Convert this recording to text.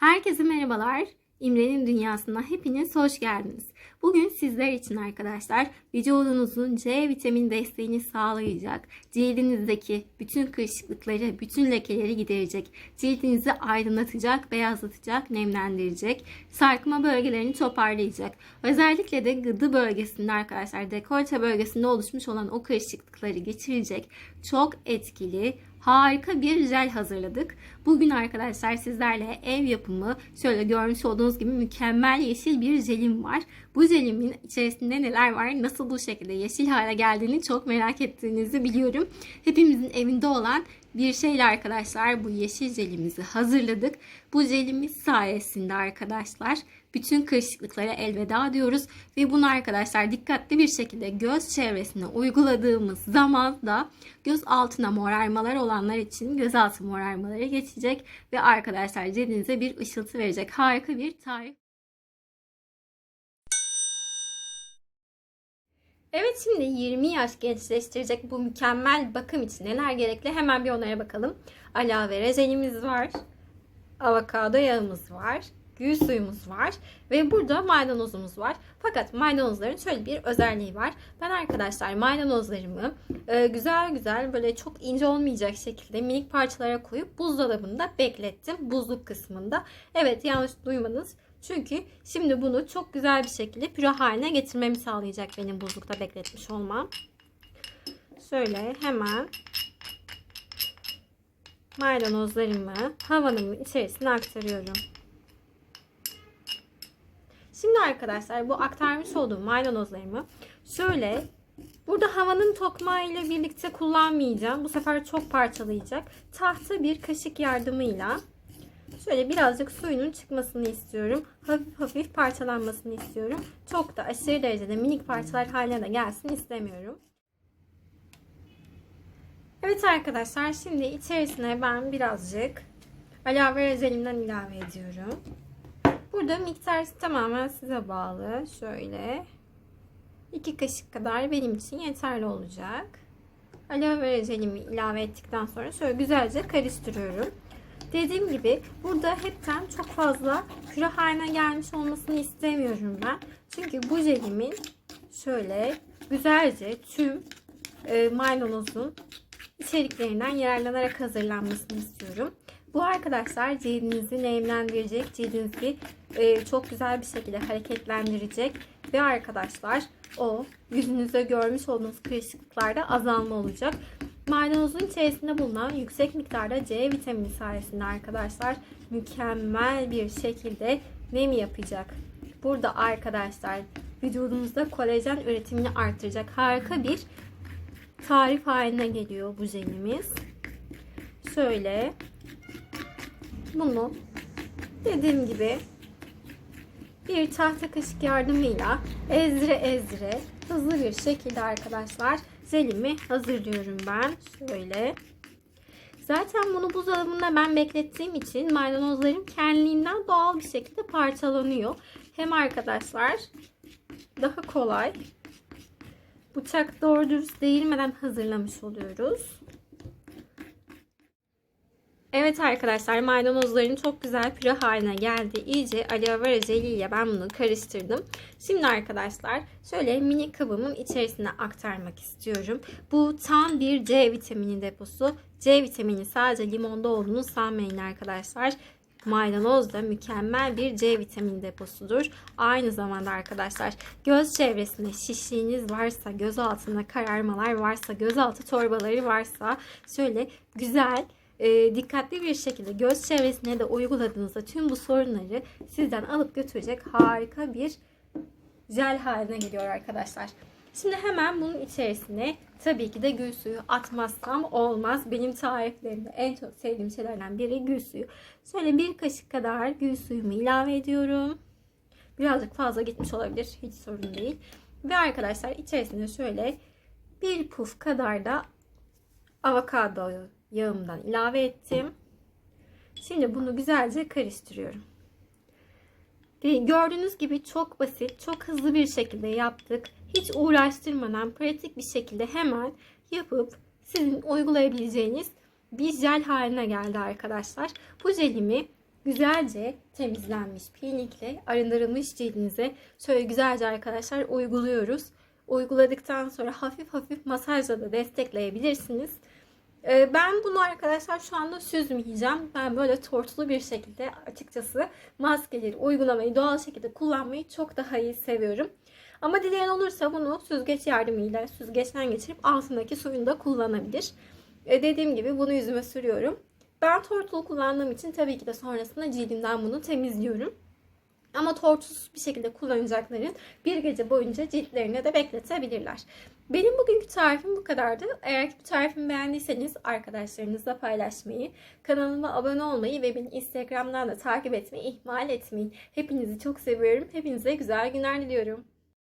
Herkese merhabalar. İmre'nin dünyasına hepiniz hoş geldiniz. Bugün sizler için arkadaşlar vücudunuzun C vitamini desteğini sağlayacak, cildinizdeki bütün kırışıklıkları, bütün lekeleri giderecek, cildinizi aydınlatacak, beyazlatacak, nemlendirecek, sarkma bölgelerini toparlayacak. Özellikle de gıdı bölgesinde arkadaşlar dekolte bölgesinde oluşmuş olan o kırışıklıkları geçirecek çok etkili, harika bir jel hazırladık. Bugün arkadaşlar sizlerle ev yapımı şöyle görmüş olduğunuz gibi mükemmel yeşil bir jelim var. Bu jelimin içerisinde neler var, nasıl bu şekilde yeşil hale geldiğini çok merak ettiğinizi biliyorum. Hepimizin evinde olan bir şeyle arkadaşlar bu yeşil jelimizi hazırladık. Bu jelimiz sayesinde arkadaşlar bütün kırışıklıklara elveda diyoruz. Ve bunu arkadaşlar dikkatli bir şekilde göz çevresine uyguladığımız zaman da göz altına morarmalar olanlar için göz altı morarmaları geçecek. Ve arkadaşlar cildinize bir ışıltı verecek harika bir tarif. Evet şimdi 20 yaş gençleştirecek bu mükemmel bakım için neler gerekli hemen bir onlara bakalım. Aloe vera jelimiz var. Avokado yağımız var. Gül suyumuz var. Ve burada maydanozumuz var. Fakat maydanozların şöyle bir özelliği var. Ben arkadaşlar maydanozlarımı e, güzel güzel böyle çok ince olmayacak şekilde minik parçalara koyup buzdolabında beklettim. Buzluk kısmında. Evet yanlış duymadınız. Çünkü şimdi bunu çok güzel bir şekilde püre haline getirmemi sağlayacak benim buzlukta bekletmiş olmam. Şöyle hemen maydanozlarımı havanın içerisine aktarıyorum. Şimdi arkadaşlar bu aktarmış olduğum maydanozlarımı şöyle burada havanın tokmağı ile birlikte kullanmayacağım. Bu sefer çok parçalayacak. Tahta bir kaşık yardımıyla Şöyle birazcık suyunun çıkmasını istiyorum. Hafif hafif parçalanmasını istiyorum. Çok da aşırı derecede minik parçalar haline de gelsin istemiyorum. Evet arkadaşlar şimdi içerisine ben birazcık aloe vera jelimden ilave ediyorum. Burada miktar tamamen size bağlı. Şöyle 2 kaşık kadar benim için yeterli olacak. Aloe vera jelimi ilave ettikten sonra şöyle güzelce karıştırıyorum. Dediğim gibi burada hepten çok fazla püre haline gelmiş olmasını istemiyorum ben. Çünkü bu jelimin şöyle güzelce tüm e, maydanozun içeriklerinden yararlanarak hazırlanmasını istiyorum. Bu arkadaşlar cildinizi nemlendirecek, cildinizi e, çok güzel bir şekilde hareketlendirecek ve arkadaşlar o yüzünüzde görmüş olduğunuz kırışıklıklarda azalma olacak. Maydanozun içerisinde bulunan yüksek miktarda C vitamini sayesinde arkadaşlar mükemmel bir şekilde nem yapacak. Burada arkadaşlar vücudumuzda kolajen üretimini artıracak harika bir tarif haline geliyor bu jelimiz. Şöyle bunu dediğim gibi bir tahta kaşık yardımıyla ezdire ezdire hızlı bir şekilde arkadaşlar jelimi hazırlıyorum ben. Şöyle. Zaten bunu buzdolabında ben beklettiğim için maydanozlarım kendiliğinden doğal bir şekilde parçalanıyor. Hem arkadaşlar daha kolay bıçak doğru dürüst değirmeden hazırlamış oluyoruz. Evet arkadaşlar maydanozların çok güzel püre haline geldi. İyice aloe vera jeliyle ben bunu karıştırdım. Şimdi arkadaşlar şöyle mini kabımın içerisine aktarmak istiyorum. Bu tam bir C vitamini deposu. C vitamini sadece limonda olduğunu sanmayın arkadaşlar. Maydanoz da mükemmel bir C vitamini deposudur. Aynı zamanda arkadaşlar göz çevresinde şişliğiniz varsa, göz altında kararmalar varsa, göz altı torbaları varsa şöyle güzel e, dikkatli bir şekilde göz çevresine de uyguladığınızda tüm bu sorunları sizden alıp götürecek harika bir jel haline geliyor arkadaşlar. Şimdi hemen bunun içerisine tabii ki de gül suyu atmazsam olmaz. Benim tariflerimde en çok sevdiğim şeylerden biri gül suyu. Şöyle bir kaşık kadar gül suyumu ilave ediyorum. Birazcık fazla gitmiş olabilir. Hiç sorun değil. Ve arkadaşlar içerisine şöyle bir puf kadar da avokado yağımdan ilave ettim. Şimdi bunu güzelce karıştırıyorum. Gördüğünüz gibi çok basit, çok hızlı bir şekilde yaptık. Hiç uğraştırmadan pratik bir şekilde hemen yapıp sizin uygulayabileceğiniz bir jel haline geldi arkadaşlar. Bu jelimi güzelce temizlenmiş peelingle arındırılmış cildinize şöyle güzelce arkadaşlar uyguluyoruz. Uyguladıktan sonra hafif hafif masajla da destekleyebilirsiniz. Ee, Ben bunu arkadaşlar şu anda süzmeyeceğim. Ben böyle tortulu bir şekilde açıkçası maskeleri uygulamayı doğal şekilde kullanmayı çok daha iyi seviyorum. Ama dileyen olursa bunu süzgeç yardımıyla süzgeçten geçirip altındaki suyunu da kullanabilir. Ee, Dediğim gibi bunu yüzüme sürüyorum. Ben tortul kullandığım için tabii ki de sonrasında cildimden bunu temizliyorum. Ama tortusuz bir şekilde kullanacakların bir gece boyunca ciltlerine de bekletebilirler. Benim bugünkü tarifim bu kadardı. Eğer ki bu tarifimi beğendiyseniz arkadaşlarınızla paylaşmayı, kanalıma abone olmayı ve beni Instagram'dan da takip etmeyi ihmal etmeyin. Hepinizi çok seviyorum. Hepinize güzel günler diliyorum.